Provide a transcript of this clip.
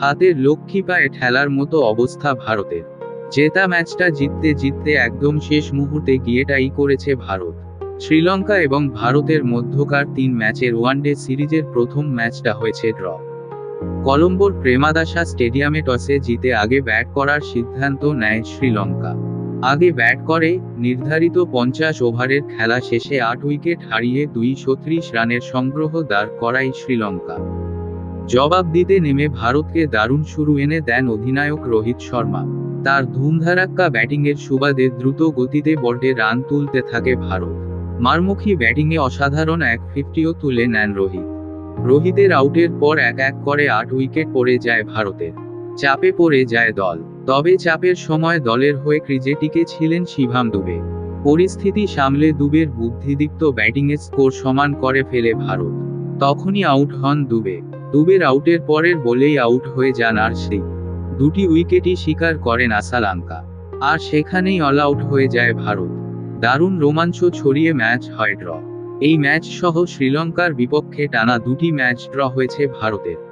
হাতের লক্ষ্মী পায়ে ঠেলার মতো অবস্থা ভারতের। জেতা ম্যাচটা জিততে জিততে একদম শেষ মুহূর্তে গিয়ে টাই করেছে ভারত। শ্রীলঙ্কা এবং ভারতের মধ্যকার তিন ম্যাচের ওয়ানডে সিরিজের প্রথম ম্যাচটা হয়েছে ড্র। কলম্বোর প্রেমাদাসা স্টেডিয়ামে টসে জিতে আগে ব্যাট করার সিদ্ধান্ত নেয় শ্রীলঙ্কা। আগে ব্যাট করে, নির্ধারিত পঞ্চাশ ওভারের খেলা শেষে আট উইকেট হারিয়ে দুইশো ত্রিশ রানের সংগ্রহ দাঁড় করায় শ্রীলঙ্কা। জবাব দিতে নেমে ভারতকে দারুণ শুরু এনে দেন অধিনায়ক রোহিত শর্মা। তার ধুমধারাক্কা ব্যাটিংয়ের সুবাদে দ্রুত গতিতে বল্টে রান তুলতে থাকে ভারত। মারমুখী ব্যাটিংয়ে অসাধারণ এক ফিফটিও তুলে নেন রোহিত। রোহিতের আউটের পর এক এক করে আট উইকেট পড়ে যায় ভারতের। চাপে পড়ে যায় দল। তবে চাপের সময় দলের হয়ে ক্রিজে টিকে ছিলেন শিভাম দুবে। পরিস্থিতি সামলে দুবের বুদ্ধিদীপ্ত ব্যাটিংয়ে স্কোর সমান করে ফেলে ভারত। তখনই আউট হন দুবে। দুবের আউটের পরের বলেই আউট হয়ে যান আরশদীপ দুটি উইকেটই স্বীকার করেন আসালাঙ্কা। আর সেখানেই অল আউট হয়ে যায় ভারত। দারুণ রোমাঞ্চ ছড়িয়ে ম্যাচ হয় ড্র। এই ম্যাচ সহ শ্রীলঙ্কার বিপক্ষে টানা দুটি ম্যাচ ড্র হয়েছে ভারতের।